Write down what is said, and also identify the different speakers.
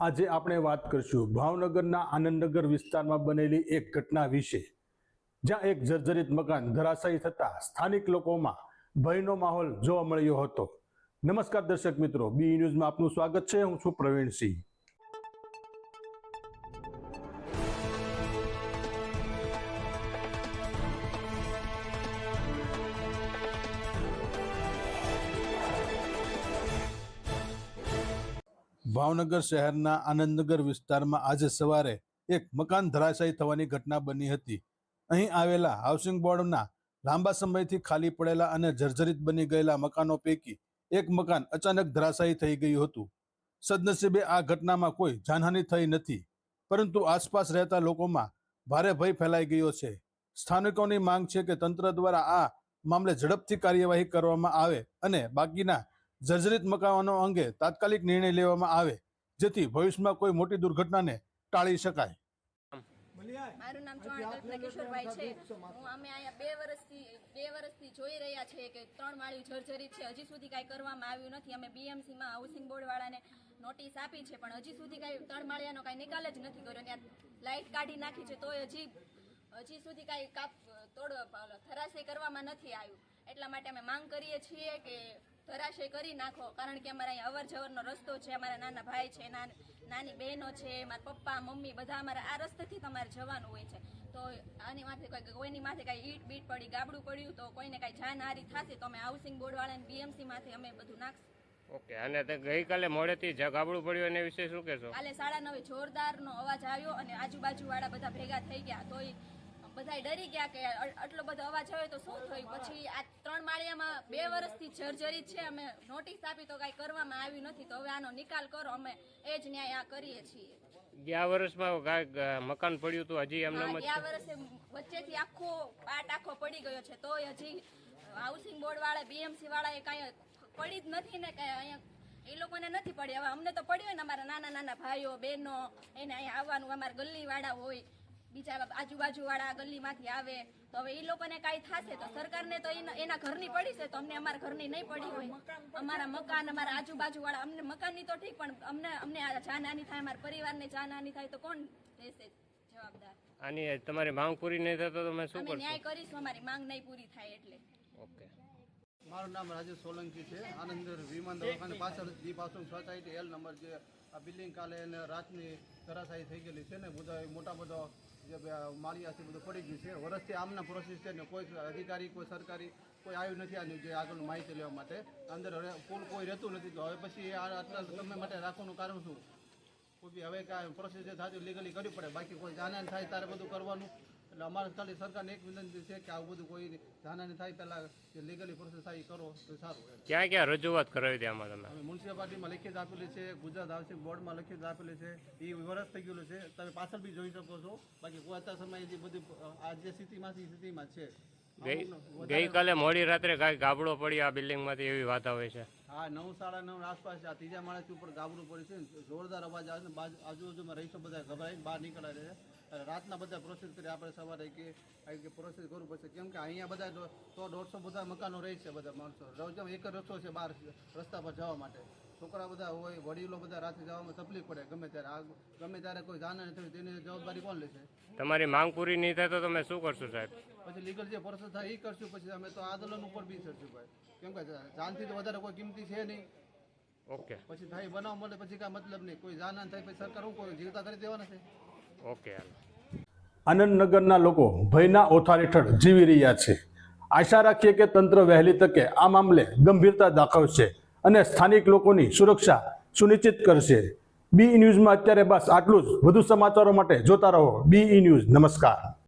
Speaker 1: આજે આપણે વાત કરીશું ભાવનગરના આનંદનગર વિસ્તારમાં બનેલી એક ઘટના વિશે, જ્યાં એક જર્જરિત મકાન ધરાશાયી થતા સ્થાનિક લોકોમાં ભયનો માહોલ જોવા મળ્યો હતો. નમસ્કાર દર્શક મિત્રો, બી ન્યૂઝમાં આપનું સ્વાગત છે. હું છું પ્રવીણસિંહ ભાવનગર શહેરના આનંદનગર વિસ્તારમાં આજે સવારે એક મકાન ધરાશાયી થવાની ઘટના બની હતી. અહીં આવેલા હાઉસિંગ બોર્ડના લાંબા સમયથી ખાલી પડેલા અને જર્જરિત બની ગયેલા મકાનો પૈકી એક મકાન અચાનક ધરાશાયી થઈ ગયું હતું. સદનસીબે આ ઘટનામાં કોઈ જાનહાનિ થઈ નથી, પરંતુ આસપાસ રહેતા લોકોમાં ભારે ભય ફેલાઈ ગયો છે. સ્થાનિકોની માંગ છે કે તંત્ર દ્વારા આ મામલે ઝડપથી કાર્યવાહી કરવામાં આવે અને બાકીના જર્જરિત મકાનો અંગે તાત્કાલિક નિર્ણય લેવામાં આવે, જેથી ભવિષ્યમાં કોઈ મોટી દુર્ઘટનાને ટાળી શકાય.
Speaker 2: મારું નામ ચૌહાણ કલ્પના કિશોરભાઈ છે. હું અમે અહીંયા બે વર્ષથી બે વર્ષથી જોઈ રહ્યા છીએ કે ત્રણ માળી જર્જરિત છે. હજી સુધી કાંઈ કરવામાં આવ્યું નથી. અમે બીએમસીમાં હાઉસિંગ બોર્ડ વાળાને નોટિસ આપી છે, પણ હજી સુધી કાંઈ ત્રણ માળિયાનો કાંઈ નિકાલ જ નથી કર્યો. ત્યાં લાઇટ કાઢી નાખી છે, તોય હજી હજી સુધી કાંઈ કાપ, તોડ થરાશે કરવામાં નથી આવ્યું. એટલા માટે અમે માંગ કરીએ છીએ કે ધરાશય કરી નાખો. કારણ કે અમારા અહીંયા અવર જવરનો રસ્તો છે અમારા નાના ભાઈ છે નાન- નાની બહેનો છે મારા પપ્પા મમ્મી બધા અમારા આ રસ્તેથી તમારે જવાનું હોય છે. તો આની માથે કોઈ કોઈની માથે કાંઈ ઈટ બીટ પડી ગાબડું પડ્યું તો કોઈને કાંઈ જાનહારી થશે તો અમે હાઉસિંગ બોર્ડ બીએમસીમાંથી બીએમસી માંથી અમે બધું નાખશું.
Speaker 3: ઓકે અને ગઈકાલે મોડેથી ગાબડું પડ્યું એને વિશે શું કહેશો?
Speaker 2: કાલે સાડા નવે જોરદારનો અવાજ આવ્યો અને આજુબાજુ વાળા બધા ભેગા થઈ ગયા તોય બધાય ડરી ગયા કે આટલો બધો અવાજ આવ્યો તો શું થયું? પછી આ ત્રણ માળિયામાં બે વર્ષથી જર્જરિત છે અમે નોટિસ આપી તો કાંઈ કરવામાં આવ્યું નથી તો હવે આનો નિકાલ કરો અમે એ જ ન્યાય આ કરીએ છીએ.
Speaker 3: ગયા વર્ષમાં મકાન પડ્યું હતું હજી એમને
Speaker 2: ગયા વર્ષે વચ્ચેથી આખો પાટ આખો પડી ગયો છે તોય હજી હાઉસિંગ બોર્ડ વાળા બીએમસી વાળા એ કાંઈ પડી જ નથી ને કાંઈ અહીંયા એ લોકોને નથી પડી હવે અમને તો પડ્યું હોય ને અમારા નાના નાના ભાઈઓ બહેનો એને અહીંયા આવવાનું અમારા ગલ્લી વાળા હોય બીજા આજુબાજુ વાળા ગલ્લીમાંથી આવે તો હવે એ લોકોને કાંઈ થશે તો સરકારને તો એના એના ઘરની પડી છે તો અમને અમારા ઘરની નહીં પડી હોય. અમારા મકાન અમારા આજુબાજુ વાળા અમને મકાનની તો ઠીક પણ અમને અમને જાનહાની થાય અમારા પરિવારને જાનહાની થાય તો કોણ રહેશે? જવાબદાર.
Speaker 3: આની તમારી માંગ પૂરી નહીં થતો તો તમે શું
Speaker 2: ન્યાય કરીશું અમારી માંગ નહીં પૂરી થાય એટલે.
Speaker 3: ઓકે.
Speaker 4: મારું નામ રાજેશ સોલંકી છે. આનંદ વિમાન દવાખાને પાછળ જી પાસું સોસાયટી એલ નંબર જે આ બિલ્ડિંગ કાલે એને રાતની ધરાશાયી થઈ ગયેલી છે ને, બધા મોટા બધો જે માળિયા છે બધું પડી ગયું છે. વર્ષથી આમના પ્રોસેસ છે ને, કોઈ અધિકારી, કોઈ સરકારી, કોઈ આવ્યું નથી આની જે આગળ માહિતી લેવા માટે. અંદર પુલ કોઈ રહેતું નથી. તો હવે પછી આ આટલા સમય માટે રાખવાનું કારણ શું? કોઈ હવે કાંઈ પ્રોસેસ જે થતી લીગલી કરવી પડે. બાકી કોઈ જાનાને થાય ત્યારે બધું કરવાનું. એટલે અમારે ખાલી સરકારને એક વિનંતી છે કે આવું બધું કોઈ જાનાને થાય પહેલાં જે લીગલી પ્રોસેસ થાય એ કરો તો સારું
Speaker 3: ક્યાં ક્યાં રજૂઆત કરાવી હતી આમાં તમે?
Speaker 4: અમે મ્યુનિસિપાલિટીમાં લખિત આપેલી છે ગુજરાત હાઉસિંગ બોર્ડમાં લખિત આપેલી છે એ વરસ થઈ ગયેલું છે. તમે પાછળ બી જોઈ શકો છો. બાકી કોઈ અત્યાર સમયે જે બધી આ જે સ્થિતિમાં છે એ સ્થિતિમાં છે.
Speaker 3: ગઈકાલે મોડી રાત્રે કાંઈ ગાબડો પડી આ બિલ્ડિંગમાંથી એવી વાત આવે છે.
Speaker 4: હા નવ સાડા નવ આસપાસ આ ત્રીજા માળેથી ઉપર ગાબડું પડ્યું છે ને જોરદાર અવાજ આવે છે આજુબાજુમાં રહીશો બધા ગભરાઈને બહાર નીકળ્યા રહે છે રાતના બધા પ્રોસેસ કરી આપણે સવારે કે કે પ્રોસેસ કરવું પડશે. કેમ કે અહીંયા બધા તો દોઢસો બધા મકાનો રહે છે બધા માણસો. રોજ એક જ રસ્તો છે બહાર રસ્તા પર જવા માટે. છોકરા બધા હોય વડીલો બધા રાતે જવામાં તકલીફ પડે ગમે ત્યારે. આ ગમે ત્યારે કોઈ જાણ થયું તેની જવાબદારી કોણ લેશે?
Speaker 3: તમારી માંગ પૂરી નહીં થાય તો તમે શું કરશો સાહેબ?
Speaker 4: પછી લીગલ જે પ્રોસેસ થાય એ કરશું પછી અમે તો આંદોલન ઉપર બી કરશું ભાઈ. કેમ કે જાનથી તો વધારે કોઈ કિંમતી છે નહીં.
Speaker 3: ઓકે.
Speaker 4: પછી થાય બનાવ મળે પછી કાંઈ મતલબ નહીં. કોઈ જાનહાન થાય પછી સરકાર હું કોઈ જીવતા કરી દેવાના છે.
Speaker 3: ઓકે
Speaker 1: આનંદનગરના લોકો ભયના ઓથાર હેઠળ જીવી રહ્યા છે. આશા રાખીએ કે તંત્ર વહેલી તકે આ મામલે ગંભીરતા દાખવશે. અને સ્થાનિક લોકોની સુરક્ષા સુનિશ્ચિત કરશે. બી ન્યૂઝમાં અત્યારે બસ આટલું જ. વધુ સમાચારો માટે જોતા રહો. બી ન્યૂઝ નમસ્કાર.